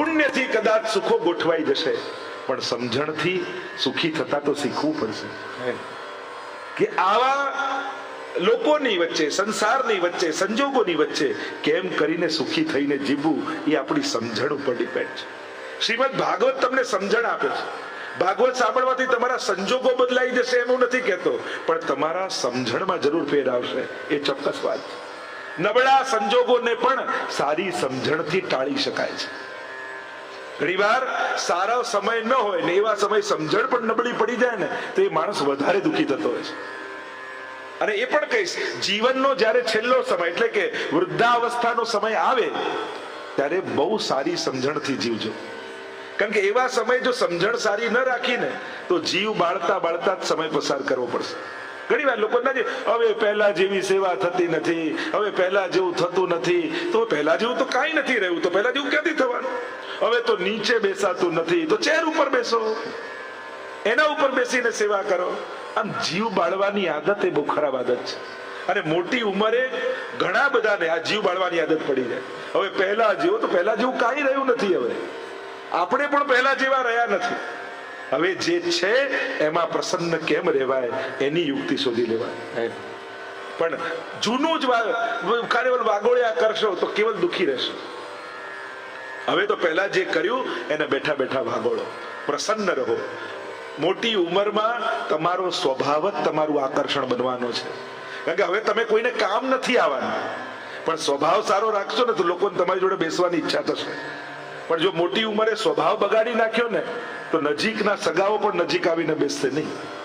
પુણ્યથી કદાચ સુખો ગોઠવાઈ જશે. પણ સમજણથી સુખી થતા તો શીખવું પડશે. કે આવા લોકોની વચ્ચે સંસારની વચ્ચે સંજોગોની વચ્ચે કેમ કરીને સુખી થઈને જીવવું એ આપણી સમજણ ઉપર ડિપેન્ડ છે. શ્રીમદ ભાગવત તમને સમજણ આપે છે. ભાગવત સાંભળવાથી તમારા સંજોગો બદલાઈ જશે એમ નથી કહેતો. પણ તમારા સમજણમાં જરૂર ફેર આવશે. એ ચોક્કસ વાત છે. નબળા સંજોગોને પણ સારી સમજણથી ટાળી શકાય છે. ઘણીવાર સારો સમય ન હોય ને એવા સમય સમજણ પણ નબળી પડી જાય ને, તો એ માણસ વધારે દુઃખી થતો હોય છે. અને એ પણ કહીશ, જીવનનો જ્યારે છેલ્લો સમય, એટલે કે વૃદ્ધાવસ્થાનો સમય આવે, ત્યારે બહુ સારી સમજણથી જીવજો. કારણ કે એવા સમય જો સમજણ સારી ન રાખીને, તો જીવ બાળતા બાળતા જ સમય પસાર કરવો પડશે. ઘણી વાર લોકો ના હવે પહેલા જેવી સેવા થતી નથી, હવે પહેલા જેવું થતું નથી. તો પહેલા જેવું તો કાંઈ નથી રહ્યું, તો પહેલા જેવું ક્યાંથી થવાનું? હવે તો નીચે બેસાતું નથી. તો ચેર ઉપર બેસો. એના ઉપર બેસીને સેવા કરો. આમ જીવ બાળવાની આદત એ બહુ ખરાબ આદત છે. અને મોટી ઉંમરે ઘણા બધાને આ જીવ બાળવાની આદત પડી જાય. હવે પહેલા જેવો તો પહેલા જેવું કાંઈ રહ્યું નથી હવે. આપણે પણ પહેલા જેવા રહ્યા નથી. હવે જે છે એમાં પ્રસન્ન કેમ રહેવાય એની યુક્તિ શોધી લેવાય. પણ જૂનું જ કાર્યવલ વાગોળ્યા કરશો તો કેવલ દુખી રહેશો. હવે તો પહેલા જે કર્યું, એને બેઠા બેઠા ભાગોળો પ્રસન્ન રહો. મોટી ઉંમરમાં તમારો સ્વભાવ જ તમારું આકર્ષણ બનવાનો છે. કારણ કે હવે તમે કોઈને કામ નથી આવવાનું. પણ સ્વભાવ સારો રાખશો ને તો લોકોને તમારી જોડે બેસવાની ઈચ્છા થશે. પણ જો મોટી ઉંમરે સ્વભાવ બગાડી નાખ્યો ને, તો નજીકના સગાઓ પણ નજીક આવીને બેસશે નહીં.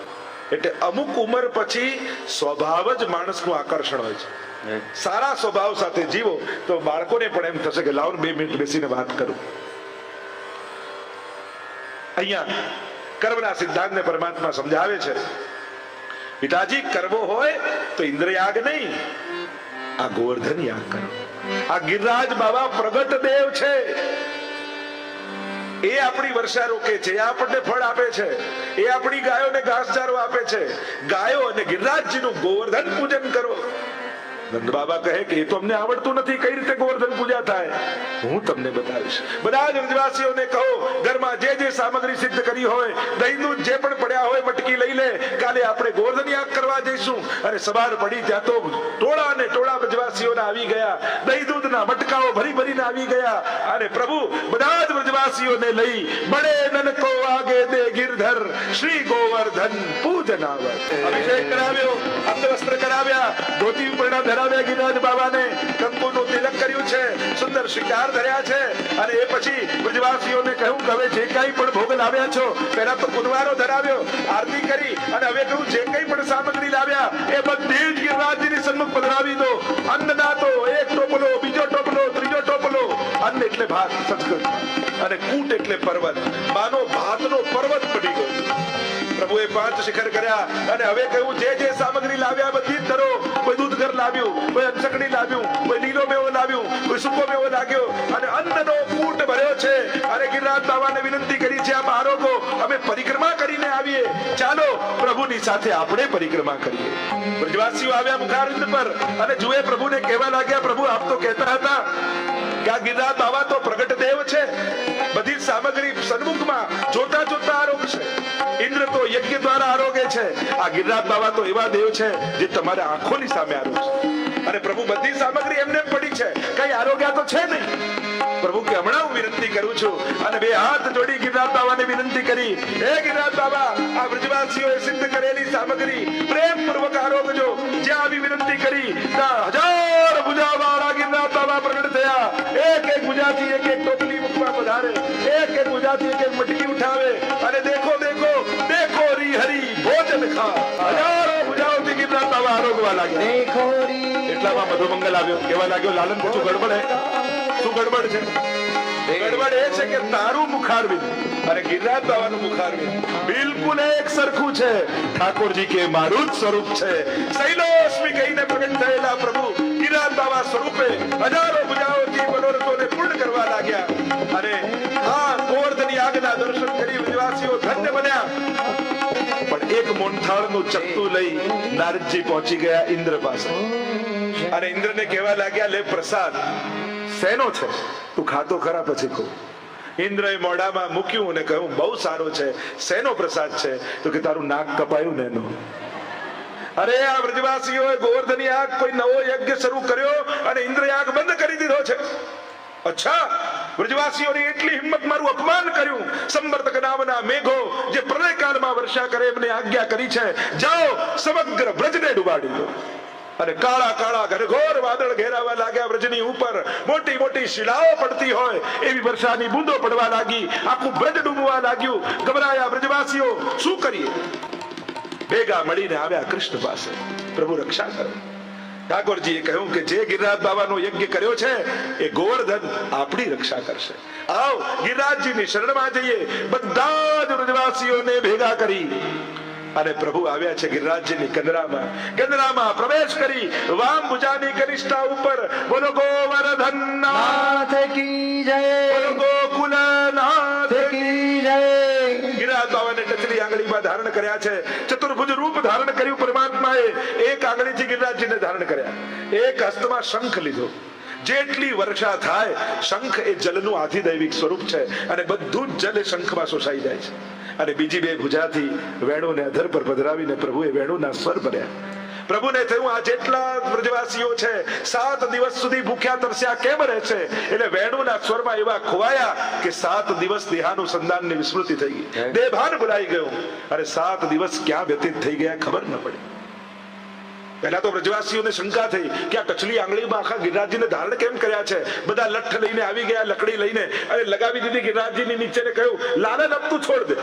એટલે અમુક ઉંમર પછી સ્વભાવ જ માણસનું આકર્ષણ હોય છે. સારા સ્વભાવ સાથે જીવો તો બાળકોને પણ એમ થશે કે લાવ ને બે મિનિટ બેસીને વાત કરું. અહીંયા કર્મના સિદ્ધાંતને પરમાત્મા સમજાવે છે. પિતાજી કરવો હોય તો ઇન્દ્રયાગ નહીં. આ ગોવર્ધન યાગ કરો. આ ગિરરાજ બાબા પ્રગટ દેવ છે. એ આપણી વર્ષા રોકે છે, એ આપણને ફળ આપે છે, એ આપણી ગાયોને ઘાસચારો આપે છે. ગાયો અને ગિરરાજજીનું ગોવર્ધન પૂજન કરો. નંદ બાબા કહે કે એ તો અમને આવડતું નથી, કઈ રીતે ગોવર્ધન પૂજા થાય? હું તમને બતાવીશ. બધા જ વ્રજવાસીઓને કહો, ઘરમાં જે જે સામગ્રી સિદ્ધ કરી હોય દહીં દૂધ જે પણ પડ્યા હોય, મટકી લઈ લે. કાલે આપણે ગોવર્ધન યાગ કરવા જઈશું. અને સવાર પડી ત્યાં તો ટોળા ને ટોળા વ્રજવાસીઓના આવી ગયા. દહીં દૂધના મટકાઓ ભરી ભરીને આવી ગયા. અને પ્રભુ, બધા જ બ્રજવાસીઓને લઈ બડે નનકો આગે દે ગિરધર. શ્રી ગોવર્ધન પૂજન અભિષેક કરાવ્યો અંગવસ્ત્ર કરાવ્યા, ધોતી ઉપરણા ધરાવ્યા ગિરિરાજ બાબાને. કંકુનું તિલક કર્યું છે, સુંદર શિકાર ધર્યા છે. અને એ પછી બ્રજવાસીઓને કહ્યું કે હવે જે કાંઈ પણ ભોગ લાવ્યા છો, પહેલા તો કુંવારો ધરાવ્યો, આરતી કરી, અને હવે કહ્યું જે કંઈ પણ સામગ્રી લાવ્યા, એ બધી જ ગિરિરાજજીની સન્મુખ પધરાવી દો. અન્નના તો એક ટોપલો, બીજો ટોપલો, ત્રીજો ટોપલો. અન્ન એટલે ભાત સંસ્કૃત અને કૂટ એટલે પર્વત. માનો ભાતનો પર્વત પડી ગયો. પ્રભુએ પાંચ શિખર કર્યા અને હવે કહ્યું, જે જે સામગ્રી લાવ્યા, બધી જ ધરો. કોઈ દૂધ ઘર લાવ્યું, કોઈ અંચકડી લાવ્યું, કોઈ લીલો મેવો લાવ્યું, કોઈ સૂકો મેવો લાગ્યો. અને અન્નનો કૂટ ભર્યો છે. અને ગિરિરાજ બાબાને વિનંતી કરી છે આપ આરોગો અમે પરિક્રમા કરીને આવીએ. ચાલો, પ્રભુની સાથે આપણે પરિક્રમા કરીએ. બ્રજવાસીઓ આવ્યા મુખારિંદ પર અને જુએ પ્રભુને કહેવા લાગ્યા, પ્રભુ, આપ તો કહેતા હતા કે આ તો પ્રગટ દેવ છે. બધી સામગ્રી સન્મુખમાં જોતા જોતા આરોગશે ઇન્દ્ર તો યજ્ઞ દ્વારા આરોગ્ય છે. આ ગિરિરાજ બાબા તો એવા દેવ છે જે તમારા આંખોની સામે આરોગશે અને પ્રભુ બધી સામગ્રી એમને પડી છે. કઈ આરોગ્ય તો છે નહીં. પ્રભુ કે હમણાં હું વિનંતી કરું છું અને બે હાથ જોડી ગિરનાર બાબાને વિનંતી કરી. હે ગિરનાર બાબા આ વ્રજવાસીઓએ સિદ્ધ કરેલી સામગ્રી પ્રેમ આરોગજો. જ્યાં આવી વિનંતી કરી ત્યાં હજાર ગુજાવાળા ગિરનાર બાબા પ્રગટ થયા. એક એક ગુજાથી એક એક ટોપલી મૂકવા વધારે એક એક ગુજાથી એક એક મટકી ઉઠાવે. અને દેખો દેખો દેખો રી હરી ભોજન ખા હજારો ગુજાઓથી ગિરનાર બાબા આરોગવા લાગ્યા. એટલામાં બધો આવ્યો. કેવા લાગ્યો? લાલન પૂછું ગડબડ હે? શું ગડબડ છે? ગડબડ એ છે કે તારું મુખારવિંદ. અને ગિરનાર બાબાનું મુખારવિંદ. બિલકુલ એક સરખું છે. ઠાકોરજી કે મારું જ સ્વરૂપ છે. શૈલોશ્મી કહીને પ્રગટ થયેલા પ્રભુ ગિરનાર બાબા સ્વરૂપે હજારો ભુજાઓથી મનોરથોને પૂર્ણ કરવા લાગ્યા. અને આ ગોવર્ધન આગના દર્શન કરી વિશ્વાસીઓ ધન્ય બન્યા. એક મોનથાળનું ચત્તું લઈ નારદજી પહોંચી ગયા ઇન્દ્ર પાસે. અને ઇન્દ્રને કહેવા લાગ્યા, લે પ્રસાદ, શેનો છે? તું ખાતો ખરા પછી કહું ઇન્દ્રએ મોઢામાં મૂક્યું અને કહ્યું, બહુ સારો છે, શેનો પ્રસાદ છે? તો કે, તારું નાક કપાયું ને એનું અરે આ વ્રજવાસીઓએ ગોવર્ધની આંખ કોઈ નવો યજ્ઞ શરૂ કર્યો અને ઇન્દ્રએ આગ બંધ કરી દીધો છે. અચ્છા વ્રજવાસીઓની એટલી હિંમત મારું અપમાન કર્યું. સંવર્તક નામના મેઘો જે પ્રલયકાળમાં વર્ષા કરે એમને આજ્ઞા કરી છે. જાઓ, સમગ્ર વ્રજને ડુબાડી દો અને કાળા કાળા ઘનઘોર વાદળ ઘેરાવા લાગ્યા વ્રજની ઉપર. મોટી મોટી શિલાઓ પડતી હોય. એવી વર્ષાની બૂંદો પડવા લાગી. આખું વ્રજ ડૂબવા લાગ્યું. ગભરાયા વ્રજવાસીઓ શું કરીએ? ભેગા મળીને આવ્યા કૃષ્ણ પાસે. પ્રભુ રક્ષા કરો. ઠાકોરજીએ કહ્યું કે જે ગિરિરાજ બાબાનો યજ્ઞ કર્યો છે, એ ગોવર્ધન આપણી રક્ષા કરશે. આવ ગિરિરાજજીની શરણમાં જઈએ. બધા જ વ્રજવાસીઓને ભેગા કરી અને પ્રભુ આવ્યા છે ગિરિરાજજીની કંદરામાં. કંદરામાં પ્રવેશ કરી વામ ભુજાની કનિષ્ઠા ઉપર બોલો ગોવર્ધન આંગળીમાં ધારણ કર્યા છે. ચતુર્ભુજ રૂપ ધારણ કર્યું પરમાત્માએ. એક આંગળીથી ગિરિરાજજીને ધારણ કર્યા. એક હસ્તમાં શંખ લીધો. જેટલી વર્ષા થાય, શંખ એ જલનું આધિદૈવિક સ્વરૂપ છે અને બધું જ જલ શંખમાં શોષાઈ જાય છે. અને બીજી બે ભુજાથી વેણુને અધર પર પધરાવીને પ્રભુએ વેણુના સ્વર ભર્યા. પ્રભુને થયું આ જેટલા વ્રજવાસીઓ છે સાત દિવસ સુધી ભૂખ્યા તરસ્યા કેમ રહે છે? એટલે વેણુના સ્વરમાં એવા ખોવાયા કે સાત દિવસ દેહાનું સંદાનની વિસ્મૃતિ થઈ ગઈ. દેભાન ભૂલાઈ ગયું. અરે સાત દિવસ ક્યાં વ્યતીત થઈ ગયા ખબર ન પડી. પહેલા તો વ્રજવાસીઓને શંકા થઈ કે આ કચલી આંગળીમાં આખા ગિરિરાજજીને ધારણ કેમ કર્યા છે? બધા લઠ્ઠ લઈને આવી ગયા લકડી લઈને. અને લગાવી દીધી ગિરિરાજજીની નીચે કહ્યું લાલન તું છોડ દે.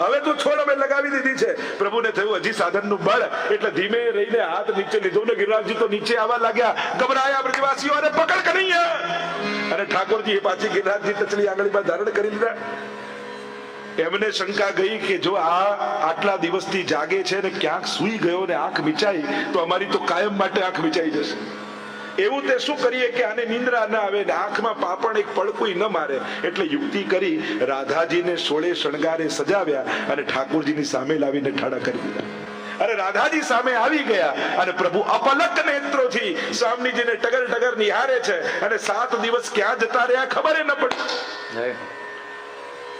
હવે તો છોડ અમે લગાવી દીધી છે. પ્રભુને થયું હજી સાધનનું બળ. એટલે ધીમે રહીને હાથ નીચે લીધો ને ગિરિરાજજી તો નીચે આવવા લાગ્યા. ગભરાયા વ્રજવાસીઓ અને પકડ કરી અને ઠાકોરજી એ પાછી ગિરિરાજજી તચલી આંગળીમાં ધારણ કરી લીધા. એમને શંકા ગઈ કે જો આ આટલા દિવસથી જાગે છે ને ક્યાંક સૂઈ ગયો ને આંખ મિચાઈ, તો અમારી તો કાયમ માટે આંખ મિચાઈ જશે. એવું તે શું કરીએ કે આને નિંદ્રા ના આવે આંખમાં પાપણ એક પડકુઈ ન મારે? એટલે યુક્તિ કરી રાધાજીને સોળે શણગારે સજાવ્યા અને ઠાકોરજીની સામે લાવીને ઠાડા કરી દીધા. અરે રાધાજી સામે આવી ગયા અને પ્રભુ અપલક નેત્રોથી સ્વામીજીને ટગર ટગર નિહારે છે અને સાત દિવસ ક્યાં જતા રહ્યા ખબર ન પડી.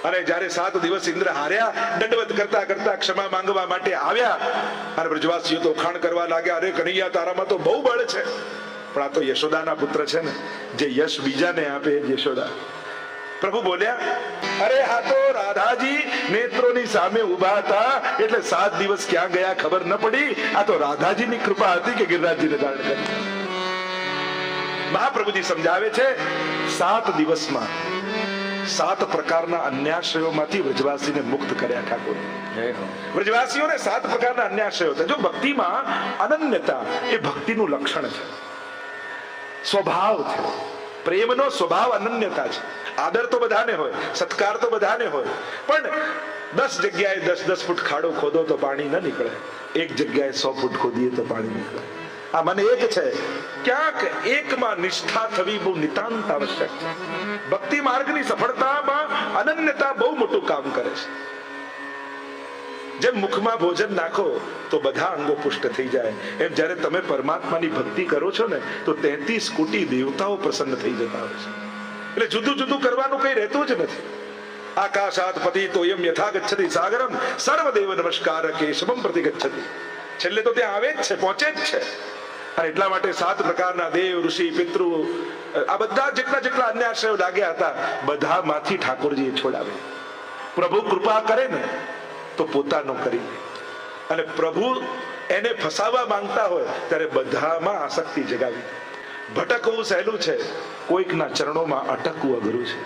અને જ્યારે સાત દિવસ ઇન્દ્ર હાર્યા દંડવત કરતા કરતા ક્ષમા માંગવા માટે આવ્યા અને બ્રજવાસીઓ તો ખાણ કરવા લાગ્યા અરે કનૈયા તારામાં તો બહુ બળ છે. પણ આ તો યશોદાના પુત્ર છે ને જે યશ બીજાને આપે યશોદા. પ્રભુ બોલ્યા અરે આ તો રાધાજી નેત્રોની સામે ઊભા હતા એટલે સાત દિવસ ક્યાં ગયા ખબર ન પડી? આ તો રાધાજીની કૃપા હતી કે ગિરિરાજજીને ધારણ કરી. મહાપ્રભુજી સમજાવે છે સાત દિવસમાં સાત પ્રકારના અન્યાશ્રયોમાંથી વ્રજવાસીને મુક્ત કર્યા ઠાકોર. વ્રજવાસીઓને સાત પ્રકારના અન્યાશ્રયો હતા. જો ભક્તિમાં અનન્યતા એ ભક્તિનું લક્ષણ છે. સ્વભાવ થયો પ્રેમનો સ્વભાવ અનન્યતા છે. આદર તો બધાને હોય, સત્કાર તો બધાને હોય. પણ દસ જગ્યાએ દસ દસ ફૂટ ખાડો ખોદો તો પાણી ન નીકળે. એક જગ્યાએ સો ફૂટ ખોદીએ તો પાણી નીકળે. આ મને એક છે. ક્યાંક એકમાં નિષ્ઠા થવી બહુ નિતાંત આવશ્યક છે. ભક્તિ માર્ગની સફળતામાં અનન્યતા બહુ મોટું કામ કરે છે. જેમ મુખમાં ભોજન નાખો, તો બધા અંગો પુષ્ટ થઈ જાય. એમ જ્યારે તમે પરમાત્માની ભક્તિ કરો છો ને, તો તેત્રીસ કોટી દેવતાઓ પ્રસન્ન થઈ જતા હોય છે. એટલે જુદું જુદું કરવાનું કઈ રહેતું જ નથી. આકાશાત પતિ તોયમ યથા ગચ્છતી સાગરમ, સર્વદેવ નમસ્કાર કેશવમ પ્રતિ ગચ્છતી છેલ્લે તો ત્યાં આવે જ છે, પહોંચે જ છે. અને એટલા માટે સાત પ્રકારના દેવ, ઋષિ, પિતૃ, આ બધા જેટલા જેટલા અન્ય આશ્રયો લાગ્યા હતા, બધામાંથી ઠાકોરજીએ છોડાવે પ્રભુ કૃપા કરે ને તો પોતાનો કરી અને પ્રભુ એને ફસાવા માંગતા હોય, ત્યારે બધામાં આસક્તિ જગાવી ભટકવું સહેલું છે, કોઈકના ચરણોમાં અટકવું અઘરું છે.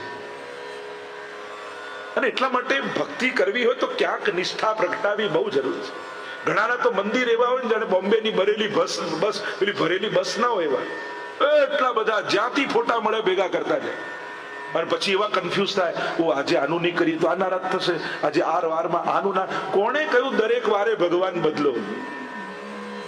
અને એટલા માટે ભક્તિ કરવી હોય તો ક્યાંક નિષ્ઠા પ્રગટાવી બહુ જરૂરી છે. ઘણાના તો મંદિર એવા હોય ને જાણે બોમ્બે ની ભરેલી બસ બસ, પેલી ભરેલી બસ ના હોય એવા. એટલા બધા જ્યાંથી ફોટા મળે ભેગા કરતા જાય. અને પછી એવા કન્ફ્યુઝ થાય ઓ આજે આનું નહીં કરી તો આ નારાજ થશે. આજે આ વારમાં આનું ના. કોણે કહ્યું દરેક વારે ભગવાન બદલો.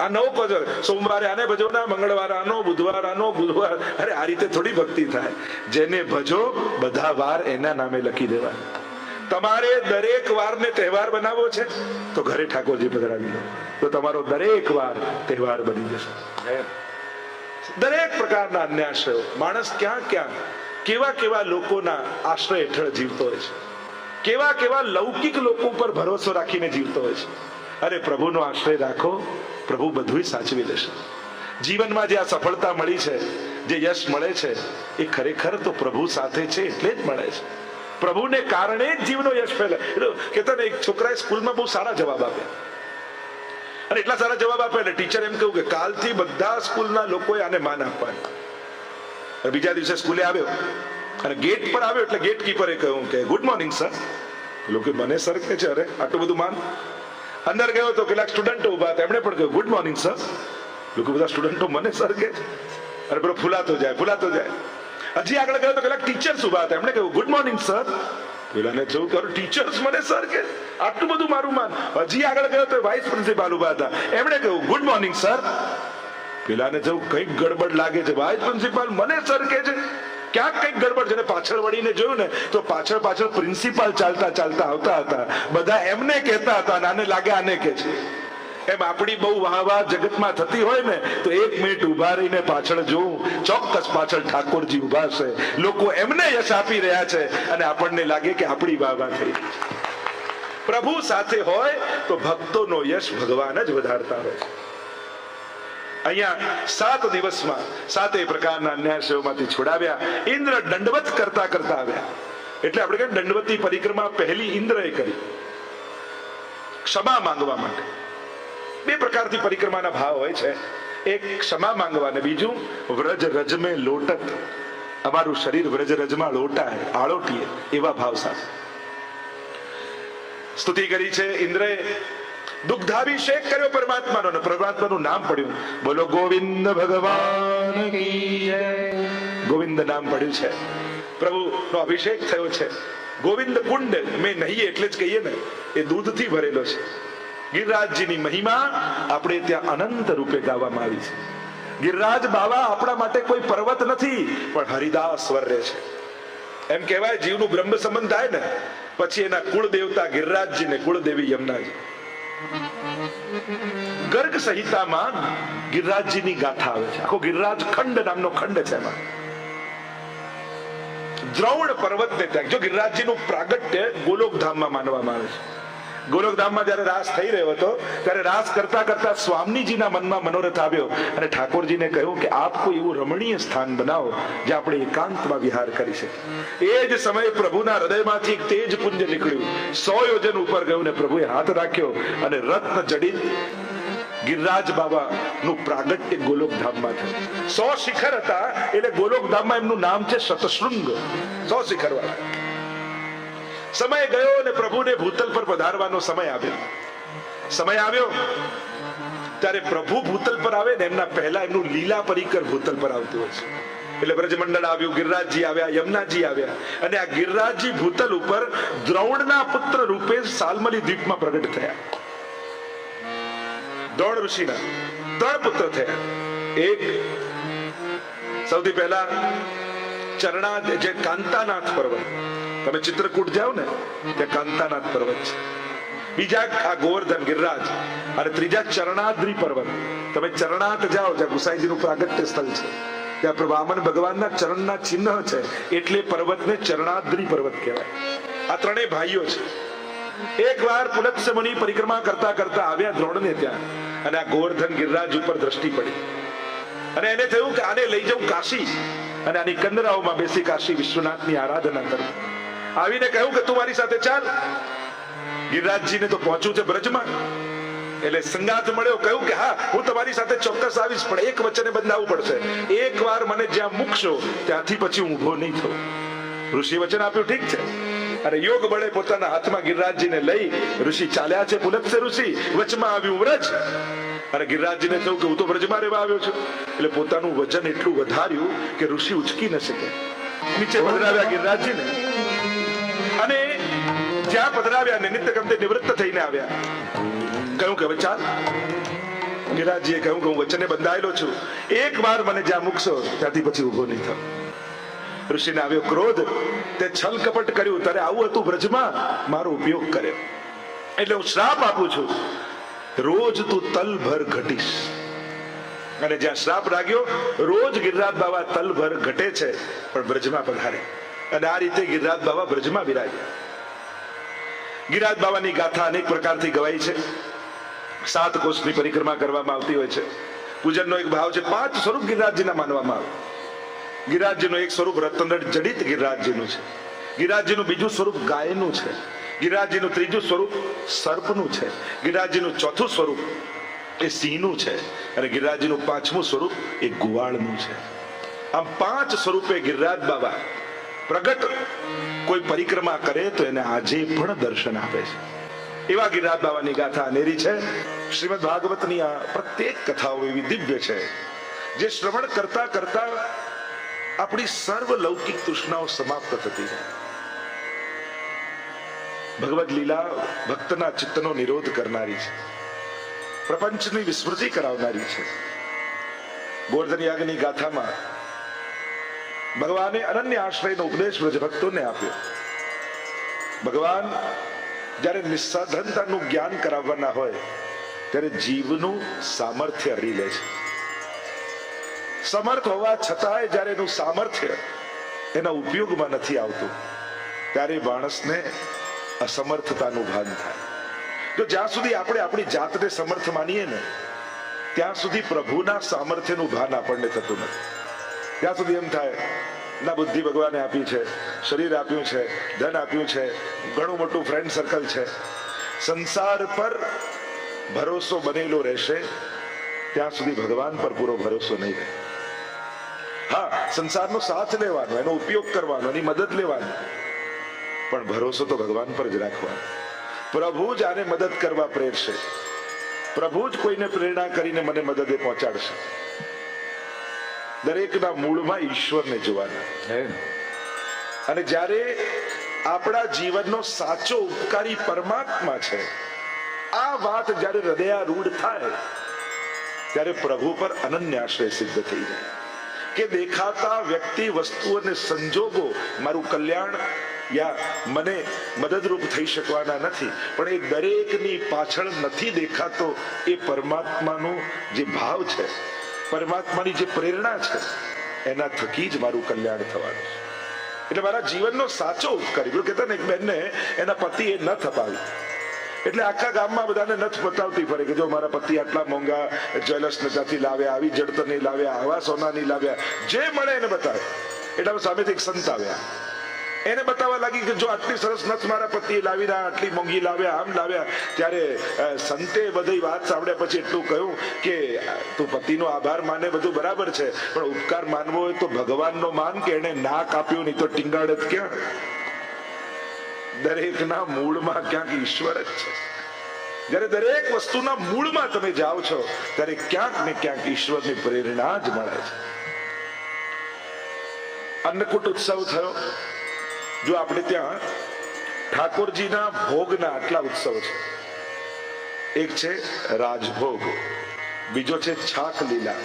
આ નવો કજર સોમવારે આને ભજો ના મંગળવાર આનો બુધવાર આનો બુધવાર અરે આ રીતે થોડી ભક્તિ થાય. જેને ભજો બધા વાર એના નામે લખી દેવા. તમારે દરેક વારને તહેવાર બનાવવો છે? તો ઘરે ઠાકોરજી પધરાવી લો. તો તમારો દરેક વાર તહેવાર બની જશે. દરેક પ્રકારના અન્યાશયો માણસ ક્યાં ક્યાં કેવા કેવા લોકોના આશ્રય હેઠળ જીવતો હોય છે? કેવા કેવા લૌકિક લોકો પર ભરોસો રાખીને જીવતો હોય છે? અરે પ્રભુનો આશ્રય રાખો, પ્રભુ બધું સાચવી લેશે. જીવનમાં જે આ સફળતા મળી છે, જે યશ મળે છે, એ ખરેખર તો પ્રભુ સાથે છે એટલે જ મળે છે. પ્રભુને કારણે જ જીવનો યશ ફેલાય કેતા ને, એક છોકરાએ સ્કૂલમાં બહુ સારા જવાબ આપ્યા. અને એટલા સારા જવાબ આપ્યા એટલે ટીચર એમ કહ્યું કે કાલથી બધા સ્કૂલના લોકોએ આને માન આપવાનું. અને બીજા દિવસે સ્કૂલે આવ્યો. અને ગેટ પર આવ્યો એટલે ગેટ કીપરે કહ્યું કે ગુડ મોર્નિંગ સર લોકો મને સર કે છે, અરે, આટલું બધું માન. અંદર ગયો તો કેટલાક સ્ટુડન્ટો ઊભા હતા. એમણે પણ કહ્યું ગુડ મોર્નિંગ સર લોકો બધા સ્ટુડન્ટો મને સર કે છે. અને પેલો ફૂલાતો જાય ફૂલાતો જાય. હજી આગળ ગયો તો કેટલાક ટીચર્સ ઊભા હતા. એમણે કહ્યું ગુડ મોર્નિંગ સર પેલાને જોયું કે ટીચર્સ મને સર કે આટલું બધું મારું માન. હજી આગળ ગયો તો વાઇસ પ્રિન્સિપાલ ઊભા હતા. એમણે કહ્યું ગુડ મોર્નિંગ સર પેલાને જો કંઈક ગડબડ લાગે છે. વાઇસ પ્રિન્સિપાલ, મને સર છે, ક્યાંક કંઈક ગડબડ છે. પાછળ વળીને જોયું ને, તો પાછળ પાછળ પ્રિન્સિપાલ ચાલતા ચાલતા આવતા હતા. બધા એમને કહેતા હતા આને લાગે આને કે છે. એમ આપણી બહુ વાહવા જગતમાં થતી હોય ને, તો એક મિનિટ ઊભા રહીને પાછળ જોઉં. ચોક્કસ પાછળ ઠાકોરજી ઊભા છે. લોકો એમને યશ આપી રહ્યા છે અને આપણને લાગે કે આપણી વાહવા થઈ. પ્રભુ સાથે હોય તો ભક્તોનો યશ ભગવાન જ વધારતા હોય છે. અહીંયા સાત દિવસમાં સાતે પ્રકારના અન્યાયશયોમાંથી છોડાવ્યા. ઇન્દ્ર દંડવત કરતા કરતા આવ્યા. એટલે આપણે કહીએ દંડવતી પરિક્રમા પહેલી ઇન્દ્રએ કરી. ક્ષમા માંગવા માટે. બે પ્રકારથી પરિક્રમાના ભાવ હોય છે. એક ક્ષમા માંગવા ને બીજું વ્રજ રજમે લોટત. અમારું શરીર વ્રજ રજમાં લોટાય, આળોટીએ, એવા ભાવ સાથે. સ્તુતિ કરી છે ઇન્દ્રએ. દુગ્ધાભિષેક કર્યો પરમાત્માનો પરમાત્માનું નામ પડ્યું. બોલો, ગોવિંદ ભગવાન ગોવિંદ નામ પડ્યું છે. પ્રભુનો અભિષેક થયો છે. ગોવિંદ કુંડ મેં નહીં એટલે જ કહીએ ને, એ દૂધથી ભરેલો છે. ગિરિરાજજીની મહિમા આપણે ત્યાં અનંત રૂપે ગાવામાં આવી છે. ગિરિરાજ બાવા આપણા માટે કોઈ પર્વત નથી, પણ હરિદાસ વર્રે છે. એમ કહેવાય, જીવનું બ્રહ્મ સંબંધ થાય ને, પછી એના કુળ દેવતા ગિરિરાજજી ને કુળ દેવી યમુનાજી. ગર્ગ સંહિતામાં ગિરિરાજજીની ગાથા આવે છે. આખો ગિરિરાજ ખંડ નામનો ખંડ છે એમાં. દ્રોણ પર્વતને ત્યાં જો ગિરિરાજજીનું પ્રાગટ્ય ગોલોકધામમાં માનવામાં આવે છે. ગોલોકધામમાં જ્યારે રાસ થઈ રહ્યો હતો, ત્યારે રાસ કરતા કરતા સ્વામીજીના મનમાં મનોરથ આવ્યો અને ઠાકોરજીને કહ્યું કે આપ કોઈ એવું રમણીય સ્થાન બનાવો જે આપણે એકાંતમાં વિહાર કરી શકીએ. એ જ સમયે પ્રભુના હૃદયમાંથી એક તેજ પુંજ નીકળ્યું. સો યોજન ઉપર ગયું ને પ્રભુએ હાથ રાખ્યો અને રત્ન જડિત ગિરરાજ બાબા નું પ્રાગટ્ય ગોલોકધામમાં થયું. સો શિખર હતા, એટલે ગોલોકધામમાં એમનું નામ છે શતશૃંગ સો શિખર વાળા. સમય ગયો અને પ્રભુને ભૂતલ પર પધારવાનો સમય આવ્યો. સમય આવ્યો ત્યારે પ્રભુ ભૂતલ પર આવે ને એમના પહેલા એમનું લીલા પરિકર ભૂતલ પર આવતું હોય છે. એટલે બ્રજમંડળ આવ્યું, ગિરરાજજી આવ્યા, યમુનાજી આવ્યા. અને આ ગિરરાજજી ભૂતલ ઉપર દ્રોણના પુત્ર રૂપે સાલમલી દ્વીપમાં પ્રગટ થયા. દ્રોણ ઋષિના ત્રણ પુત્ર થયા. એક સૌથી પહેલા ચરણા જે કાંતાનાથ પર્વત. તમે ચિત્રકૂટ જાઓ ને, ત્યાં કાંતાનાથ પર્વત છે. બીજા આ ગોવર્ધન ગિરરાજ અને ત્રીજા ચરણાદ્રી પર્વત. તમે ચરણાત જાઓ, જ્યાં ગુસાઈજીનું પ્રાગટ્ય સ્થળ છે. ત્યાં પ્રભુ વામન ભગવાનના ચરણના ચિહ્ન છે. એટલે પર્વતને ચરણાદ્રી પર્વત કહેવાય. આ ત્રણેય ભાઈઓ છે. એક વાર પુલત્સ્ય મુનિ પરિક્રમા કરતા કરતા આવ્યા દ્રોણને ત્યાં અને આ ગોવર્ધન ગિરરાજ ઉપર દ્રષ્ટિ પડી. અને એને થયું કે આને લઈ જાઉં કાશી. અને આની કંદરાઓમાં બેસી કાશી વિશ્વનાથની આરાધના કરું. આવીને કહ્યું કે તું મારી સાથે ચાલ. ગિરિરાજજીને તો પહોંચ્યું છે બ્રજમાં. એટલે સંગાત મળ્યો, કહ્યું કે હા, હું તમારી સાથે ચોક્કસ આવીશ, પણ એક વચને બંધાવવું પડશે. એક વાર મને જ્યાં મૂકશો, ત્યાંથી પછી હું ઊભો નહીં થઉં. ઋષિ વચન આપ્યું, ઠીક છે. અને યોગ બળે પોતાના હાથમાં ગિરિરાજજીને લઈ ઋષિ ચાલ્યા છે પુલત્સ્ય ઋષિ, વચમાં આવ્યું વ્રજ. અને ગિરિરાજજીને કહ્યું કે હું તો વ્રજમાં રહેવા આવ્યો છું. એટલે પોતાનું વજન એટલું વધાર્યું કે ઋષિ ઉચકી ન શકે. નીચે પધરાવ્યા ગિરિરાજજીને. જ્યાં પધરાવ્યા ને કંતે નિવૃત્ત થઈને આવ્યા. કહ્યું કે ચાલ. ગિરાજીએ કહ્યું કે હું વચને બંધાયેલો છું. એક વાર મને જ્યાં મૂકશો, ત્યાંથી પછી ઊભો નહીં થાવ ઋષિને આવ્યો ક્રોધ. તે છલ કપટ કર્યું. તારે આવું હતું બ્રજમાં. મારો ઉપયોગ કર્યો. એટલે હું શ્રાપ આપું છું. રોજ તું તલભર ઘટીશ. અને જ્યાં શ્રાપ લાગ્યો રોજ ગિરિરાજ બાબા તલભર ઘટે છે, પણ બ્રજમાં પધારે. અને આ રીતે ગિરિરાજ બાબા બ્રજમાં બિરાજ્યા. ગિરિરાજ બાબાની ગાથા અનેક પ્રકારથી ગવાય છે. સાત કોષની પરિક્રમા કરવામાં આવતી હોય છે. પૂજનનો એક ભાવ છે, પાંચ સ્વરૂપ ગિરિરાજજીના માનવામાં આવે. ગિરિરાજજીનું એક સ્વરૂપ રતનદળ જડિત ગિરિરાજજીનું છે. ગિરિરાજજીનું બીજું સ્વરૂપ ગાયનું છે. ગિરિરાજજીનું ત્રીજું સ્વરૂપ સર્પનું છે. ગિરિરાજજીનું ચોથું સ્વરૂપ એ સિંહનું છે. અને ગિરિરાજજીનું પાંચમું સ્વરૂપ એ ગુવાળનું છે. આમ પાંચ સ્વરૂપે ગિરિરાજ બાબા પ્રગટ કોઈ પરિક્રમા કરે તો એને આજે પણ દર્શન આપે છે. એવા ગિરિરાજ બાબાની ગાથા અનેરી છે. શ્રીમદ ભાગવતની આ પ્રત્યેક કથાઓ એવી દિવ્ય છે, જે શ્રવણ કરતા કરતા આપણી સર્વ લૌકિક તૃષ્ણાઓ સમાપ્ત થતી જાય. ભગવદ લીલા ભક્તના ચિત્તનો નિરોધ કરનારી છે. પ્રપંચની વિસ્મૃતિ કરાવનારી છે. ગોર્ધન યાગની ગાથામાં ભગવાને અનન્ય આશ્રયનો ઉપદેશ ભક્તોને આપ્યો. ભગવાન, જ્યારે નિસ્સાધનતાનું જ્ઞાન કરાવવાના હોય, ત્યારે જીવનું સામર્થ્ય હરી લે છે. સમર્થ હોવા છતાંય જ્યારે એનું સામર્થ્ય એના ઉપયોગમાં નથી આવતું, ત્યારે માણસને અસમર્થતાનું ભાન થાય. જો જ્યાં સુધી આપણે આપણી જાતને સમર્થ માનીએ ને, ત્યાં સુધી પ્રભુના સામર્થ્યનું ભાન આપણને થતું નથી. ત્યાં સુધી એમ થાય, ના, બુદ્ધિ ભગવાને આપી છે, શરીર આપ્યું છે, ધન આપ્યું છે, ઘણું મોટું ફ્રેન્ડ સર્કલ છે. સંસાર પર ભરોસો બનેલો રહેશે, ત્યાં સુધી ભગવાન પર પૂરો ભરોસો નહીં રહે. હા, સંસારનો સાથ લેવાનો, એનો ઉપયોગ કરવાનો, એની મદદ લેવાની. પણ ભરોસો તો ભગવાન પર જ રાખવાનો. પ્રભુ જ આને મદદ કરવા પ્રેરશે. પ્રભુ જ કોઈને પ્રેરણા કરીને મને મદદે પહોંચાડશે. દરેકના મૂળમાં ઈશ્વરને જોવાના. અને જ્યારે આપણા જીવનનો સાચો ઉપકારી પરમાત્મા છે આ વાત જ્યારે હૃદયારૂઢ થાય ત્યારે પ્રભુ પર અનન્ય આશ્રય સિદ્ધ થઈ જાય. કે દેખાતા વ્યક્તિ વસ્તુ અને સંજોગો મારું કલ્યાણ યા મને મદદરૂપ થઈ શકવાના નથી પણ એ દરેકની પાછળ નથી દેખાતો એ પરમાત્માનો જે ભાવ છે પરમાત્માની જે પ્રેરણા છે, એના થકી જ મારું કલ્યાણ થવાનું એટલે મારા જીવનનો સાચો ઉપકારી પેલું કહેતા ને એક બેનને, એના પતિએ ન થપાવી એટલે આખા ગામમાં બધાને નથ બતાવતી ફરે કે જો મારા પતિ આટલા મોંઘા જ્વેલર્સ ત્યાંથી લાવ્યા, આવી જડતર નહીં લાવ્યા, આવા સોના નહીં લાવ્યા, જે મળે એને બતાવે. એટલે સામેથી એક સંત આવ્યા. એને બતાવવા લાગી કે જો આટલી સરસ નથ મારા પતિ લાવી રહ્યા, આટલી મોંઘી લાવ્યા આમ લાવ્યા ત્યારે સંતે બધી વાત સાંભળ્યા પછી એટલું કહ્યું કે તું પતિનો આભાર માને બધું બરાબર છે, પણ ઉપકાર માનવો હોય તો ભગવાનનો માન કે એને ના કાપ્યો નહીં તો ટીંગાડ જ ક્યાં? દરેકના મૂળમાં ક્યાંક ઈશ્વર જ છે. જ્યારે દરેક વસ્તુના મૂળમાં તમે જાઓ છો, ત્યારે ક્યાંક ને ક્યાંક ઈશ્વરની પ્રેરણા જ મળે છે. અન્નકૂટ ઉત્સવ થયો. જો આપણે ત્યાં ઠાકોરજીના ભોગના આટલા ઉત્સવ છે. એક છે રાજભોગ, બીજો છે છાક લીલા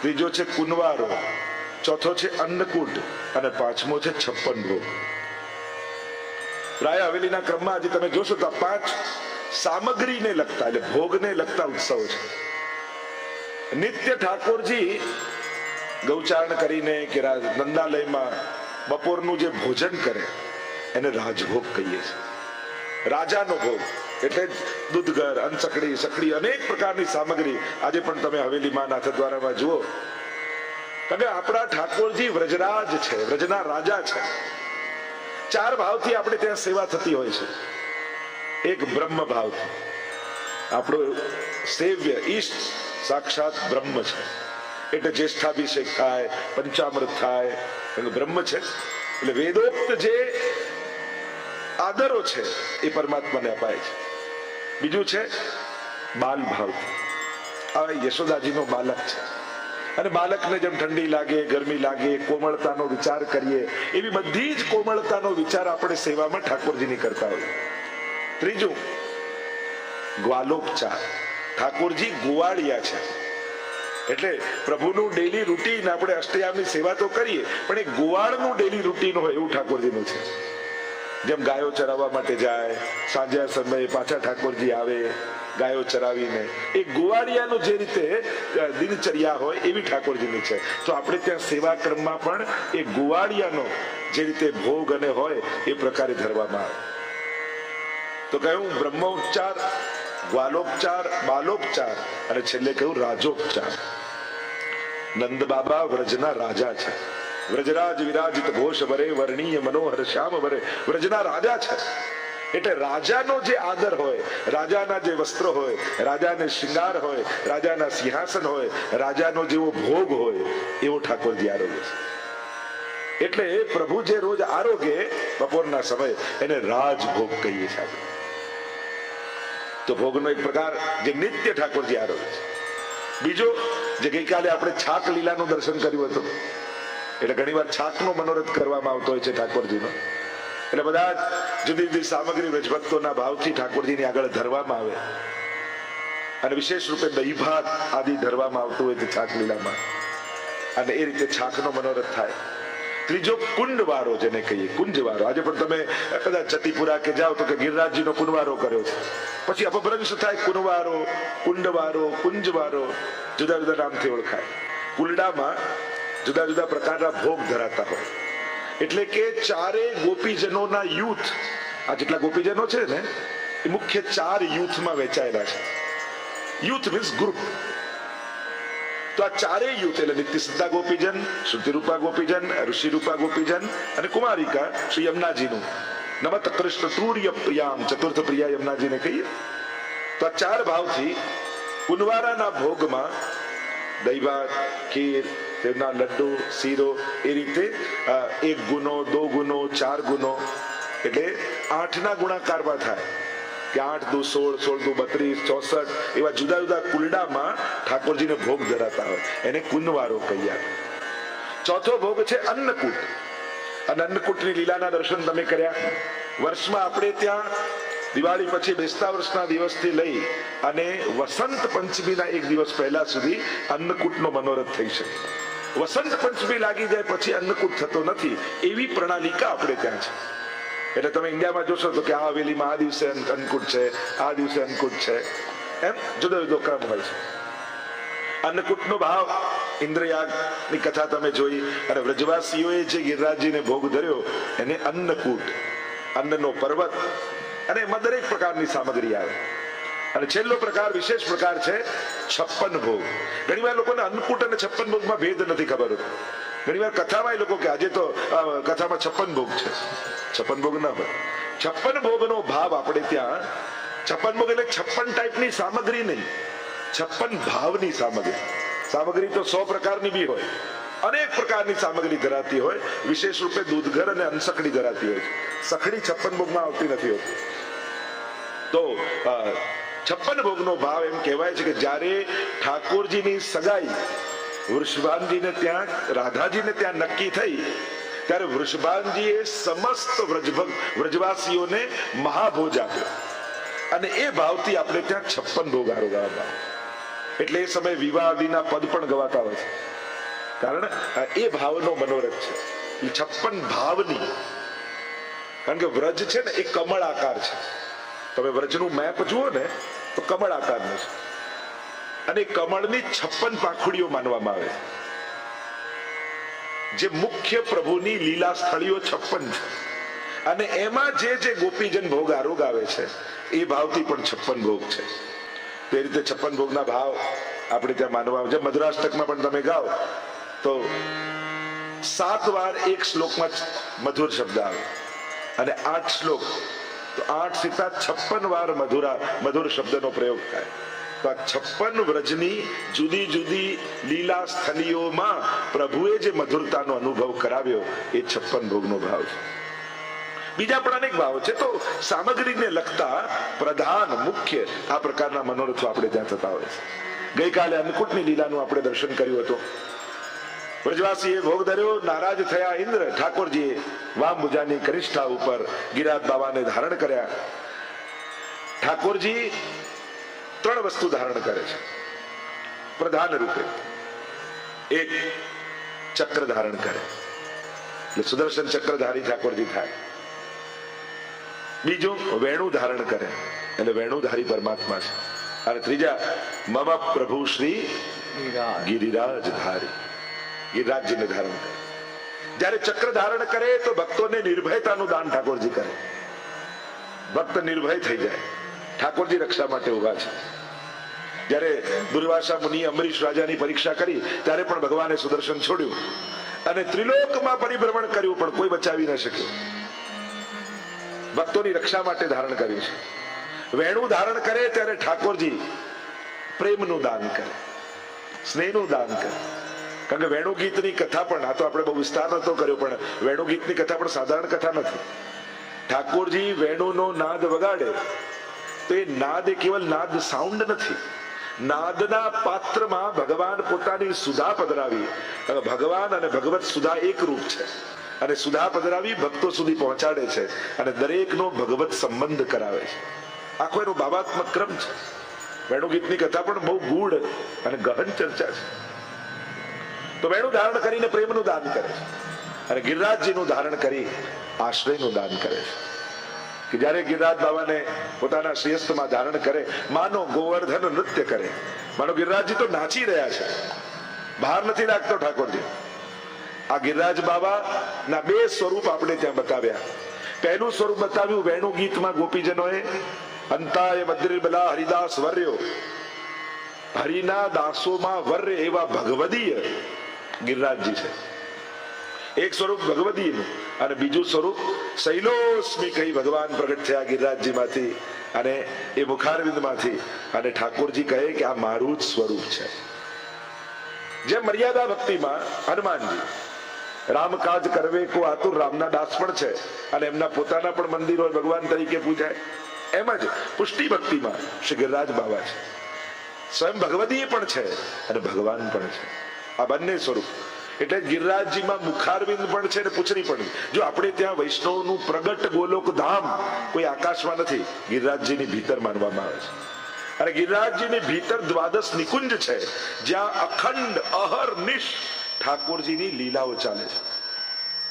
ત્રીજો છે કુનવારો, ચોથો છે અન્નકૂટ અને પાંચમો છે છપ્પન ભોગ. રાય હવેલીના ક્રમમાં આજે તમે જોશો તો પાંચ સામગ્રીને લગતા, એટલે ભોગને લગતા ઉત્સવ છે. નિત્ય ઠાકોરજી ગૌચારણ કરીને કે નંદાલયમાં બપોરનું જે ભોજન કરે, એને રાજભોગ કહીએ છીએ. રાજાનો ભોગ, એટલે દૂધગર અનસકડી સકડી, અનેક પ્રકારની સામગ્રી આજે પણ તમે હવેલીમાં નાથદ્વારામાં જુઓ. કારણ આપણા ઠાકોરજી વ્રજરાજ છે, વ્રજના રાજા છે. ચાર ભાવથી આપણે ત્યાં સેવા થતી હોય છે. એક બ્રહ્મ ભાવથી. આપણો સેવ્ય ઈષ્ટ સાક્ષાત બ્રહ્મ છે. એટલે જ્યેષ્ઠાભિષેક થાય, પંચામૃત થાય બ્રહ્મ છે. એટલે વેદોક્ત જે આદરો છે એ પરમાત્માને અપાય છે. બીજું છે બાલ ભાવ આ યશોદાજીનો બાલક છે. અને બાલકને જેમ ઠંડી લાગે, ગરમી લાગે, કોમળતાનો વિચાર કરીએ, એવી બધી જ કોમળતાનો વિચાર આપણે સેવામાં ઠાકોરજીની કરતા હોય ત્રીજું, ગ્વાલોપચાર. ઠાકોરજી ગુવાળિયા છે. એટલે પ્રભુનું ડેલી રૂટીન આપણે અષ્ટયામની સેવા તો કરીએ, પણ એ ગુવાળનું ડેલી રૂટીન હોય એવું ઠાકોરજીનું છે. જેમ ગાયો ચરાવવા માટે જાય, સાંજે સમયે પાછા ઠાકોરજી આવે, ગાયો ચરાવીને. એ ગોવાળિયાનું જે રીતે દિનચર્યા હોય એવી ઠાકોરજીની છે. તો આપણે ત્યાં સેવા ક્રમમાં પણ એ ગોવાળિયાનો જે રીતે ભોગ અને હોય એ પ્રકારે ધરવામાં આવે. તો કહ્યું બ્રહ્મોપચાર ગ્વાલોપચાર બાલોપચાર. અને છેલ્લે કહ્યું રાજોપચાર. નંદ બાબા વ્રજના રાજા છે. વ્રજરાજ વિરાજિત ઘોષ વરે, વર્ણીય મનોહર શ્યામ વરે. વ્રજના રાજા છે. એટલે રાજાનો જે આદર હોય, રાજાના જે વસ્ત્ર હોય, રાજાને શિંગાર હોય, રાજાના સિંહાસન હોય, રાજાનો જેવો ભોગ હોય, એવો ઠાકોરજી આરોગ્ય છે. એટલે પ્રભુ જે રોજ આરોગે, બપોરના સમય એને રાજભોગ કહીએ છીએ તો ભોગનો એક પ્રકાર જે નિત્ય ઠાકોરજી આરોગે છે. બીજો, જે ગઈકાલે આપણે છાક લીલાનું દર્શન કર્યું હતું, એટલે ઘણીવાર છાકનો મનોરથ કરવામાં આવતો હોય છે ઠાકોરજીનો. એટલે બધા જુદી જુદી સામગ્રી રજભક્તોના ભાવથી ઠાકોરજીની આગળ ધરવામાં આવે. અને વિશેષ રૂપે દહી ભાત આદિ ધરવામાં આવતું હોય છે છાક લીલામાં. અને એ રીતે છાકનો મનોરથ થાય. ત્રીજો કુંડવારો જેને કહીએ, કુંજવારો. આજે પણ તમે કદાચ જતીપુરા કે જાઓ તો કે ગિરિરાજજીનો કુંડવારો કર્યો છે. પછી અપભ્રંશ થાય કુંડવારો કુંડવારો, કુંજવારો, જુદા જુદા નામથી ઓળખાય. કુલડામાં જુદા જુદા પ્રકારના ભોગ ધરાતા હોય. એટલે કે ચારે ગોપીજનોના યુથ, આ જેટલા ગોપીજનો છે ને, એ મુખ્ય ચાર યુથમાં વહેંચાયેલા છે. Youth means group. તો આ ચારેય યુથ એટલે નિત્ય સિદ્ધા ગોપીજન, શ્રુતિરૂપા ગોપીજન, ઋષિરૂપા ગોપીજન અને કુમારિકા શ્રી યમુનાજીનું. નમત કૃષ્ણ તૂર્ય પ્રિયામ ચતુર્થ પ્રિયા યમુનાજીને કહીએ. તો આ ચાર ભાવથી કુનવારાના ભોગમાં દૈવા, ખીર, તેમના લડ્ડુ, શીરો એ રીતે એક ગુનો, દો ગુનો, ચાર ગુનો એટલે આઠના ગુણાકારમાં થાય. કે આઠ દુ સોળ સોળ દુ બત્રીસ, ચોસઠ, એવા જુદા જુદા કુલડામાં ઠાકોરજીને ભોગ ધરાતા હોય. એને કુંદવારો કહીએ. ચોથો ભોગ છે અન્નકૂટ. અને અન્નકૂટની લીલાના દર્શન તમે કર્યા. વર્ષમાં આપણે ત્યાં દિવાળી પછી બેસતા વર્ષના દિવસથી લઈ અને વસંત પંચમીના એક દિવસ પહેલા સુધી અન્નકૂટનો મનોરથ થઈ શકે. વસંત પંચમી લાગી જાય પછી અન્નકૂટ થતો નથી. એવી પ્રણાલિકા આપણે ત્યાં છે. એટલે તમે ઇન્ડિયામાં જોશો તો કે આ હવેલીમાં આ દિવસે અન્નકૂટ છે, આ દિવસે અન્નકૂટ છે. એમ? જુદો જુદો ક્રમ હોય છે. અન્નકૂટનો ભાવ ઇન્દ્રયાગની કથા તમે જોઈ. અને વ્રજવાસીઓએ જે ગિરિરાજજીને ભોગ ધર્યો, એને અન્નકૂટ, અન્નનો પર્વત, અને એમાં દરેક પ્રકારની સામગ્રી આવે. અને છેલ્લો પ્રકાર, વિશેષ પ્રકાર છે, છપ્પન ભોગ. ઘણીવાર લોકોને અન્નકૂટ અને છપ્પન ભોગમાં ભેદ નથી ખબર હોતો. ઘણીવાર કથામાં એ લોકો કે આજે તો કથામાં છપ્પન ભોગ છે. છપ્પન ભોગ ના હોય. છપ્પન ભોગનો ભાવ આપણે ત્યાં, છપ્પન ભોગ એટલે છપ્પન ટાઈપની સામગ્રી નહીં. છપ્પન ભાવની સામગ્રી. સામગ્રી તો સો પ્રકારની બી હોય. અનેક પ્રકારની સામગ્રી ધરાતી હોય. વિશેષ રૂપે દૂધઘર અને અનસખડી ધરાતી હોય સખડી છપ્પન ભોગમાં આવતી નથી હોતી. તો છપ્પન ભોગનો ભાવ એમ કહેવાય છે કે જ્યારે ઠાકોરજીની સગાઈ વૃષભાનજીને ત્યાં, રાધાજીને ત્યાં નક્કી થઈ. ત્યારે વૃષભાનજીએ સમસ્ત વ્રજવાસીઓને મહાભોજ આપ્યો. અને એ ભાવથી આપણે ત્યાં છપ્પન ભોગ આરોગવામાં આવે. એટલે એ સમયે વિવાહ આદિના પદ પણ ગવાતા હોય છે. કારણ એ ભાવનો મનોરથ છે. એ છપ્પન ભાવની. કારણ કે વ્રજ છે ને, એ કમળ આકાર છે. તમે વ્રજનું મેપ જુઓ ને, તો કમળ આકારનું છે. અને કમળની છપ્પન પાખુડીઓ માનવામાં આવે. જે મુખ્ય પ્રભુની લીલા સ્થળીઓ છપ્પન છે. અને એમાં જે જે ગોપીજન ભોગ આરોગ આવે છે, એ ભાવથી પણ છપ્પન ભોગ છે. તે રીતે છપ્પન ભોગના ભાવ આપણે ત્યાં માનવા આવે છે. મધુરાષ્ટકમાં પણ તમે ગાઓ, તો સાત વાર એક શ્લોકમાં મધુર શબ્દ આવે. અને આઠ શ્લોક, તો આઠ સીતા છપ્પન વાર મધુરા, મધુર શબ્દનો પ્રયોગ થાય. તો આ છપ્પન વ્રજની જુદી જુદી લીલા સ્થલીઓમાં પ્રભુએ જે મધુરતાનો અનુભવ કરાવ્યો, એ છપ્પન ભોગનો ભાવ છે. બીજા પણ અનેક ભાવ છે. તો સામગ્રીને લગતા પ્રધાન, મુખ્ય, આ પ્રકારના મનોરથો આપણે ત્યાં થતા હોય છે. ગઈકાલે અન્નકૂટની લીલાનું આપણે દર્શન કર્યું હતું. વ્રજવાસીએ ભોગ ધર્યો, નારાજ થયા ઇન્દ્ર, ઠાકોરજીએ વામ ભુજાની કનિષ્ઠા ઉપર ગિરાજ બાબાને ધારણ કર્યા. ઠાકોરજી ત્રણ વસ્તુ ધારણ કરે છે. પ્રધાન રૂપે એક ચક્ર ધારણ કરે. એટલે સુદર્શન ચક્રધારી ઠાકોરજી થાય. બીજું વેણુ ધારણ કરે. એટલે વેણુધારી પરમાત્મા છે. અને ત્રીજા મમ પ્રભુ શ્રી ગિરિરાજ. ધારી. ગિરિરાજજીને ધારણ કરે. જ્યારે ચક્ર ધારણ કરે તો ભક્તોને નિર્ભયતાનું દાન ઠાકોરજી કરે. ભક્ત નિર્ભય થઈ જાય. ઠાકોરજી રક્ષા માટે ઊભા છે. જ્યારે દુર્વાસા મુનિ અમરીશ રાજાની પરીક્ષા કરી, ત્યારે પણ ભગવાને સુદર્શન છોડ્યું અને ત્રિલોકમાં પરિભ્રમણ કર્યું, પણ કોઈ બચાવી ન શક્યું. ભક્તોની રક્ષા માટે ધારણ કર્યું છે. વેણું ધારણ કરે ત્યારે ઠાકોરજી પ્રેમનું દાન કરે, સ્નેહનું દાન કરે. કારણ કે વેણુ ગીતની કથા પણ, આ તો આપણે બહુ વિસ્તાર નતો કર્યો, પણ વેણુ ગીતની કથા પણ સાધારણ કથા નથી. ઠાકોરજી વેણુનો નાદ વગાડે તો એ નાદ એ કેવલ નાદ સાઉન્ડ નથી. નાદના પાત્રમાં ભગવાન પોતાની સુધા પધરાવી. ભગવાન અને ભગવત સુધા એક રૂપ છે. અને સુધા પધરાવી ભક્તો સુધી પહોંચાડે છે અને દરેકનો ભગવત સંબંધ કરાવે છે. આખો એનો ભાવાત્મક ક્રમ છે. વેણુગીતની કથા પણ બહુ ગૂઢ અને ગહન ચર્ચા છે. તો વેણુ ધારણ કરીને પ્રેમનું દાન કરે છે. અને ગિરિરાજજીનું ધારણ કરી આશ્રયનું દાન કરે છે. કે જ્યારે ગિરિરાજ બાબાને પોતાના શ્રેષ્ઠમાં ધારણ કરે, માનો ગોવર્ધન નૃત્ય કરે. માનો ગિરિરાજજી તો નાચી રહ્યા છે. બહાર નથી લાગતો ઠાકોરજી. આ ગિરિરાજ બાબા ના બે સ્વરૂપ આપણે ત્યાં બતાવ્યા. પહેલું સ્વરૂપ બતાવ્યું વેણુ ગીતમાં ગોપીજનોએ, અંતાય બદ્રિબલા હરિદાસ વર્યો. હરિના દાસોમાં વર્ય એવા ભગવદીય. ગિરિરાજજી છે. એક સ્વરૂપ ભગવદીયનું અને બીજું સ્વરૂપ શૈલોસ્મી કહી ભગવાન પ્રગટ થયા ગિરિરાજજીમાંથી અને એ મુખારવિંદમાંથી. અને ઠાકોરજી કહે કે આ મારું જ સ્વરૂપ છે. જેમ મર્યાદા ભક્તિમાં હનુમાનજી રામકાજ કરવે કો આતુર રામના દાસ પણ છે અને એમના પોતાના પણ મંદિર ભગવાન તરીકે પૂજાય. એમ જ પુષ્ટિ ભક્તિમાં શ્રી ગિરિરાજ બાબા છે. સ્વયં ભગવતી પણ છે અને ભગવાન પણ છે. આ બંને સ્વરૂપ એટલે ગિરિરાજજીમાં મુખારવિંદ પણ છે ને પૂછડી પણ. જો આપણે ત્યાં વૈષ્ણવનું પ્રગટ ગોલોક ધામ કોઈ આકાશમાં નથી, ગિરિરાજજીની ભીતર માનવામાં આવે છે. અને ગિરિરાજજીની ભીતર દ્વાદશ નિકુંજ છે, જ્યાં અખંડ અહર્નિશ ઠાકોરજીની લીલાઓ ચાલે છે.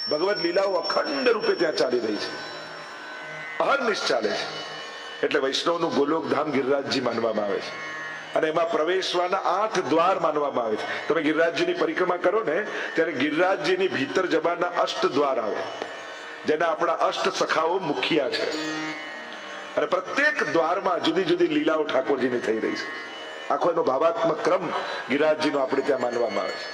ભગવત લીલાઓ અખંડ રૂપે ત્યાં ચાલી રહી છે. અહર્નિશ ચાલે છે. એટલે વૈષ્ણવનું ગોલોક ધામ ગિરિરાજજી માનવામાં આવે છે. અને એમાં પ્રવેશવાના આઠ દ્વાર માનવામાં આવે છે. તમે ગિરિરાજજીની પરિક્રમા કરો ને, ત્યારે ગિરિરાજજીની ભીતર જવાના અષ્ટ દ્વાર આવે. જેના આપણા અષ્ટ સખાઓ મુખિયા છે. અને પ્રત્યેક દ્વારમાં જુદી જુદી લીલાઓ ઠાકોરજીની થઈ રહી છે. આખો એનો ભાવાત્મક ક્રમ ગિરિરાજજીનો આપણે ત્યાં માનવામાં આવે છે.